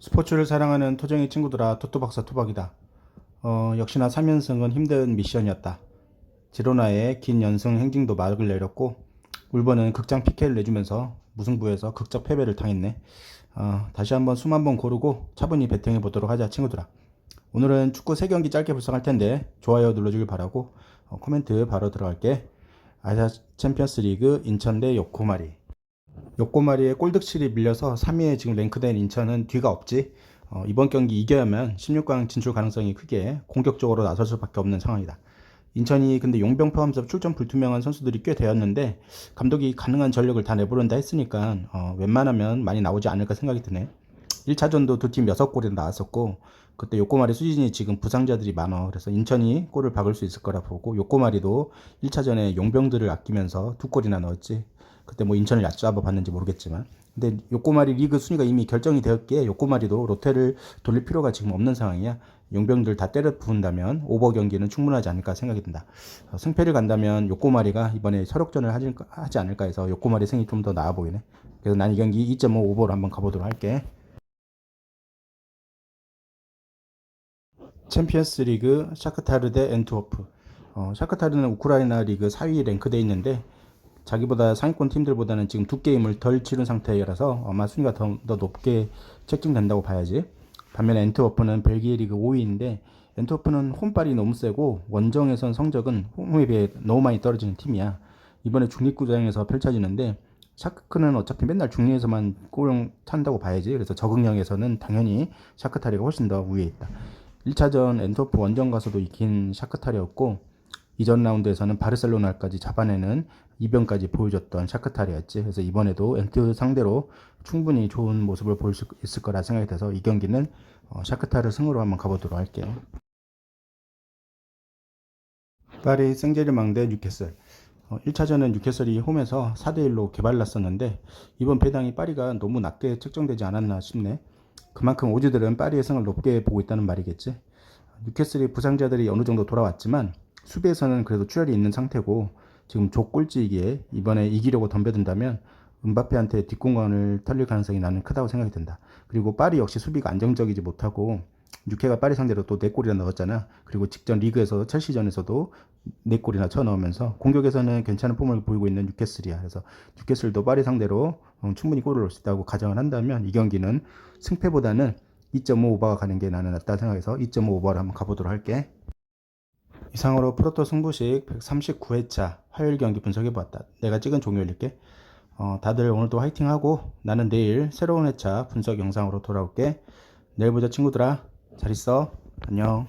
스포츠를 사랑하는 토정이 친구들아 토토박사 토박이다. 어, 역시나 3연승은 힘든 미션이었다. 지로나의 긴 연승 행진도 막을 내렸고 울버는 극장 PK를 내주면서 무승부에서 극적 패배를 당했네. 어, 다시 한번 숨 한번 고르고 차분히 배팅해 보도록 하자 친구들아. 오늘은 축구 3경기 짧게 불상할 텐데 좋아요 눌러주길 바라고 어, 코멘트 바로 들어갈게. 아시아 챔피언스 리그 인천 대 요코마리. 요코마리의 골득실이 밀려서 3위에 지금 랭크된 인천은 뒤가 없지. 어, 이번 경기 이겨야만 16강 진출 가능성이 크게 공격적으로 나설 수밖에 없는 상황이다. 인천이 근데 용병 포함해서 출전 불투명한 선수들이 꽤 되었는데 감독이 가능한 전력을 다 내보낸다 했으니까 어, 웬만하면 많이 나오지 않을까 생각이 드네. 1차전도 두 팀 6골이 나왔었고 그때 요코마리 수진이 지금 부상자들이 많아. 그래서 인천이 골을 박을 수 있을 거라 보고 요코마리도 1차전에 용병들을 아끼면서 두 골이나 넣었지. 그때 뭐 인천을 얕잡아 봤는지 모르겠지만. 근데 요코마리 리그 순위가 이미 결정이 되었기에 요코마리도 롯데를 돌릴 필요가 지금 없는 상황이야. 용병들 다 때려 부은다면 오버 경기는 충분하지 않을까 생각이 든다. 어, 승패를 간다면 요코마리가 이번에 서력전을 하지, 않을까 해서 요코마리 승이 좀 더 나아 보이네. 그래서 난 이 경기 2.5 오버로 한번 가보도록 할게 챔피언스 리그 샤크타르 대 엔트워프. 어, 샤크타르는 우크라이나 리그 4위 랭크돼 있는데 자기보다 상위권 팀들보다는 지금 두 게임을 덜 치른 상태라서 아마 순위가 더, 더 높게 책정된다고 봐야지. 반면에 엔트워프는 벨기에 리그 5위인데 엔트워프는 홈발이 너무 세고 원정에선 성적은 홈에 비해 너무 많이 떨어지는 팀이야. 이번에 중립구장에서 펼쳐지는데 샤크는 어차피 맨날 중립에서만 골을 찬다고 봐야지. 그래서 적응력에서는 당연히 샤크타리가 훨씬 더 위에 있다. 1차전 엔토프 원정 가서도 이긴 샤크타리였고 이전 라운드에서는 바르셀로나까지 잡아내는 이변까지 보여줬던 샤크타리였지. 그래서 이번에도 엔트 상대로 충분히 좋은 모습을 보일 수 있을 거라 생각이 돼서 이 경기는 어, 샤크타르 승으로 한번 가보도록 할게요. 파리 생제르맹 대 뉴캐슬. 어, 1차전은 뉴캐슬이 홈에서 4대1로 개발났었는데 이번 배당이 파리가 너무 낮게 책정되지 않았나 싶네. 그만큼 오즈들은 파리의 승을 높게 보고 있다는 말이겠지. 뉴캐슬이 부상자들이 어느 정도 돌아왔지만 수비에서는 그래도 출혈이 있는 상태고 지금 족꼴찌이기에 이번에 이기려고 덤벼든다면 은바페한테 뒷공간을 털릴 가능성이 나는 크다고 생각이 든다. 그리고 파리 역시 수비가 안정적이지 못하고 뉴캐가 파리 상대로 또 4골이나 넣었잖아. 그리고 직전 리그에서 첼시전에서도 4골이나 쳐 넣으면서 공격에서는 괜찮은 폼을 보이고 있는 뉴캐슬이야. 그래서 뉴캐슬도 파리 상대로 어, 충분히 골을 넣을 수 있다고 가정을 한다면 이 경기는 승패보다는 2.5 오버가 가는 게 나는 낫다 생각해서 2.5 오버를 한번 가보도록 할게. 이상으로 프로토 승부식 139회차 화요일 경기 분석해보았다. 내가 찍은 종료일게. 어, 다들 오늘도 화이팅하고 나는 내일 새로운 회차 분석 영상으로 돌아올게. 내일 보자 친구들아. 잘 있어. 안녕.